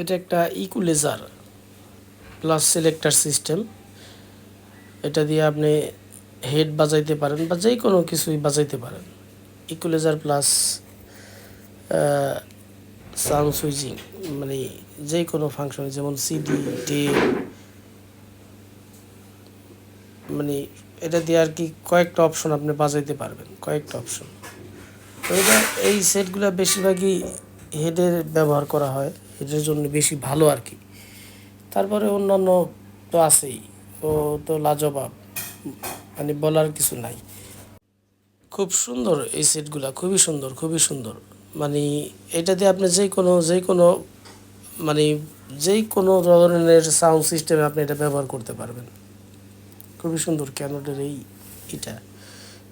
এটা একটা ইকুলেজার plus selector system এটা দিয়ে আপনি হেড বাজাইতে পারেন বা যে কোনো কিছুই বাজাইতে পারেন। ইকুলেজার প্লাস সাউন্ড সুইচিং মানে যে কোনো ফাংশন যেমন সিডি ডি মানে এটা দিয়ে আর কি কয়েকটা অপশন আপনি বাজাইতে পারবেন, কয়েকটা অপশন তো এটা এই সেটগুলো বেশিরভাগই হেডের ব্যবহার করা হয়। হেডের জন্য বেশি ভালো আর কি। তারপরে অন্যান্য তো আছেই। ও তো লাজবাব। মানে বলার কিছু নাই। খুব সুন্দর এই সেটগুলা, খুবই সুন্দর খুবই সুন্দর। মানে এটা দিয়ে আপনি যে কোনো যে কোনো মানে যেই কোনো ধরনের সাউন্ড সিস্টেমে আপনি এটা ব্যবহার করতে পারবেন। খুবই সুন্দর ক্যানোডের এই এটা।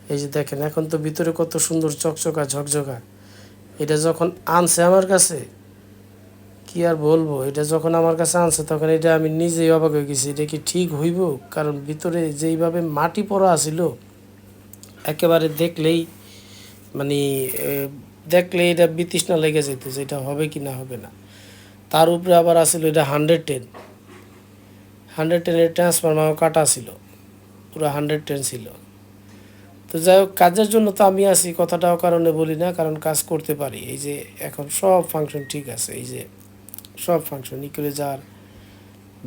এই যে দেখেন, এখন তো ভিতরে কত সুন্দর চকচকা ঝকঝকা। এটা যখন আনছে আমার কাছে কি আর বলব? এটা যখন আমার কাছে আনছে, তখন এটা আমি নিজেই অবাক হয়ে গেছি। এটা কি ঠিক হইব? কারণ ভিতরে যেইভাবে মাটি পড়া আছিল, একেবারে দেখলেই মানে দেখলে এটা বিতৃষ্ণা লেগে যেত যে এটা হবে কি না হবে না। তার উপরে আবার আসছিল এটা হান্ড্রেড টেন হান্ড্রেড টেনের ট্রান্সফরমার কাটা ছিল, পুরো হান্ড্রেড টেন ছিল। তো যাই হোক, কাজের জন্য তো আমি আছি, কথাটাও কারণে বলি না, কারণ কাজ করতে পারি। এই যে এখন সব ফাংশন ঠিক আছে, এই যে সব ফাংশন ইকুলেজার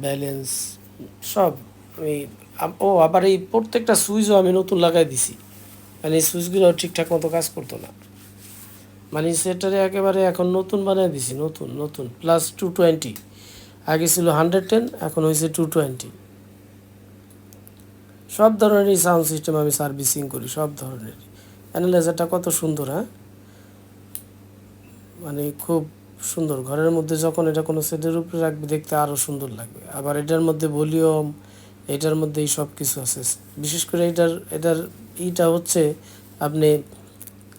ব্যালেন্স সব। এই ও, আবার এই প্রত্যেকটা সুইচও আমি নতুন লাগাই দিছি। মানে এই সুইচগুলো ঠিকঠাক মতো কাজ করতো না। মানে সেটারে একেবারে এখন নতুন বানিয়ে দিছি, নতুন নতুন। প্লাস টু টোয়েন্টি আগে ছিল হান্ড্রেড টেন এখন হয়েছে টু টোয়েন্টি সব ধরনেরই সাউন্ড সিস্টেম আমি সার্ভিসিং করি, সব ধরনের অ্যানালাইজারটা কত সুন্দর হ্যাঁ? মানে খুব সুন্দর। ঘরের মধ্যে যখন এটা কোনো সেটের উপরে রাখবে, দেখতে আরও সুন্দর লাগবে। আবার এটার মধ্যে ভলিউম, এটার মধ্যে এই সব কিছু আছে। বিশেষ করে এটার এটার ইটা হচ্ছে আপনি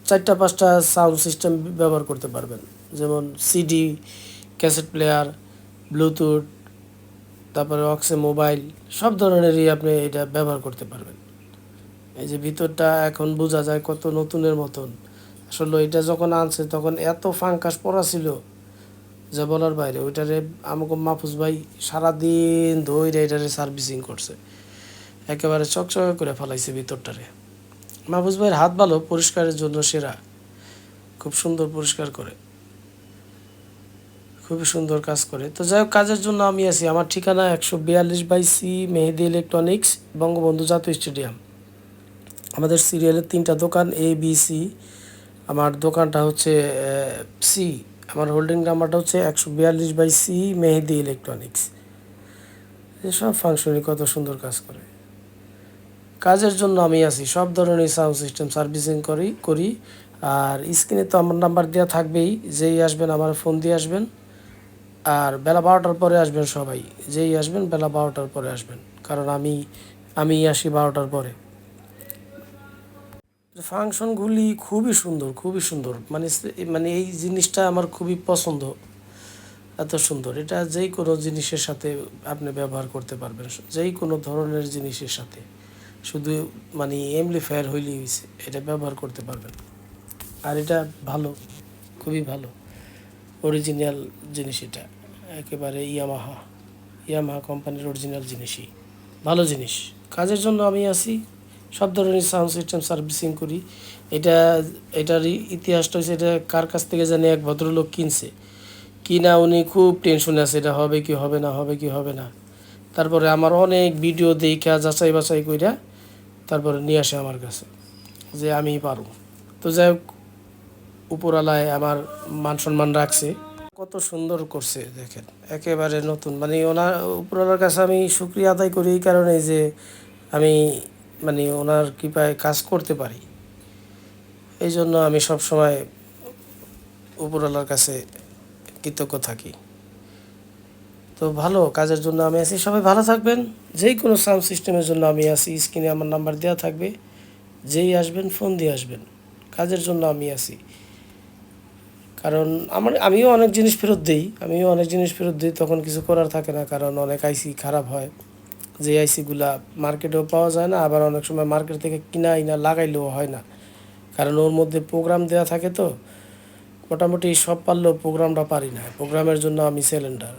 চারটা, পাঁচটা সাউন্ড সিস্টেম ব্যবহার করতে পারবেন। যেমন সিডি ক্যাসেট প্লেয়ার ব্লুটুথ তারপরে অক্সে মোবাইল সব ধরনেরই আপনি এটা ব্যবহার করতে পারবেন। এই যে ভিতরটা এখন বোঝা যায় কত নতুনের মতন। আসলে এটা যখন আনছে, তখন এত ফাঙ্কাস পড়া ছিল যা বলার বাইরে, ওইটারে আমাকে মাহফুজ ভাই সারাদিন ধরে এটারে সার্ভিসিং করছে। একেবারে চকচকে করে ফেলাইছে ভিতরটারে। মাহফুজ ভাইয়ের হাত ভালো, পরিষ্কারের জন্য সেরা। খুব সুন্দর পরিষ্কার করে। খুবই সুন্দর কাজ করে। তো যাই হোক, কাজের জন্য আমি আছি। আমার ঠিকানা একশো বিয়াল্লিশ by C, Mehedi electronics, Bangabandhu জাতীয় স্টেডিয়াম। আমাদের সিরিয়ালের তিনটা দোকান এ বি সি আমার দোকানটা হচ্ছে সি আমার হোল্ডিং নাম্বারটা হচ্ছে একশো বিয়াল্লিশ বাই সি মেহেদি ইলেকট্রনিক্স এসব ফাংশনই কত সুন্দর কাজ করে। কাজের জন্য আমি আছি, সব ধরনের সাউন্ড সিস্টেম সার্ভিসিং করি করি। আর স্ক্রিনে তো আমার নাম্বার দেওয়া থাকবেই, যেই আসবেন আমার ফোন দিয়ে আসবেন। আর বেলা বারোটার পরে আসবেন সবাই, যেই আসবেন বেলা বারোটার পরে আসবেন। কারণ আমি আমি আসি বারোটার পরে। ফাংশনগুলি খুবই সুন্দর খুবই সুন্দর। মানে মানে এই জিনিসটা আমার খুবই পছন্দ। এত সুন্দর। এটা যেই কোনো জিনিসের সাথে আপনি ব্যবহার করতে পারবেন। যেই কোনো ধরনের জিনিসের সাথে। শুধু মানে এমপ্লিফায়ার হইলেই হয়েছে এটা ব্যবহার করতে পারবেন। আর এটা ভালো, খুবই ভালো। অরিজিনাল জিনিস এটা। একেবারে ইয়ামাহা ইয়ামাহা কোম্পানির অরিজিনাল জিনিসই। ভালো জিনিস। কাজের জন্য আমি আছি। সব ধরনের সাউন্ড সিস্টেম সার্ভিসিং করি। এটা, এটার ইতিহাসটা হচ্ছে এটা কার কাছ থেকে জানি এক ভদ্রলোক কিনছে। কিনা উনি খুব টেনশনে আছে, এটা হবে কি হবে না, হবে কি হবে না। তারপরে আমার অনেক ভিডিও দেখা, যাচাই বাছাই কইরা তারপরে নিয়ে আসে আমার কাছে, যে আমি পারব। তো যাই হোক উপরালায় আমার মান সম্মান রাখছে। কত সুন্দর করছে, দেখেন, একেবারে নতুন। মানে ওনার উপরালার কাছে আমি শুক্রিয়া আদায় করি এই কারণে যে আমি মানে ওনার কৃপায় কাজ করতে পারি। এই জন্য আমি সব সময় উপরওয়ালার কাছে কৃতজ্ঞ থাকি। তো ভালো, কাজের জন্য আমি আছি। সবাই ভালো থাকবেন। যেই কোনো সাউন্ড সিস্টেমের জন্য আমি আছি স্ক্রিনে আমার নাম্বার দেওয়া থাকবে। যেই আসবেন ফোন দিয়ে আসবেন। কাজের জন্য আমি আছি। কারণ আমার, আমিও অনেক জিনিস ফেরত দিই। আমিও অনেক জিনিস ফেরত দিই, তখন কিছু করার থাকে না। কারণ অনেক আইসি খারাপ হয়। যে আইসিগুলা মার্কেটেও পাওয়া যায় না, আবার অনেক সময় মার্কেট থেকে কিনা ইনা লাগাইলেও হয় না। কারণ ওর মধ্যে প্রোগ্রাম দেওয়া থাকে তো, মোটামুটি সব পারলেও প্রোগ্রামটা পারি না। প্রোগ্রামের জন্য আমি সিলিন্ডার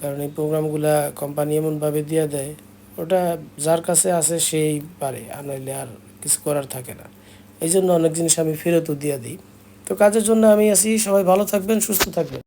কারণ এই প্রোগ্রামগুলা কোম্পানি এমনভাবে দিয়ে দেয়, ওটা যার কাছে আছে সেই পারে, আর নইলে আর কিছু করার থাকে না। এই জন্য অনেক জিনিস আমি ফেরতও দিয়ে দিই। তো কাজের জন্য আমি আছি, সবাই ভালো থাকবেন, সুস্থ থাকবেন।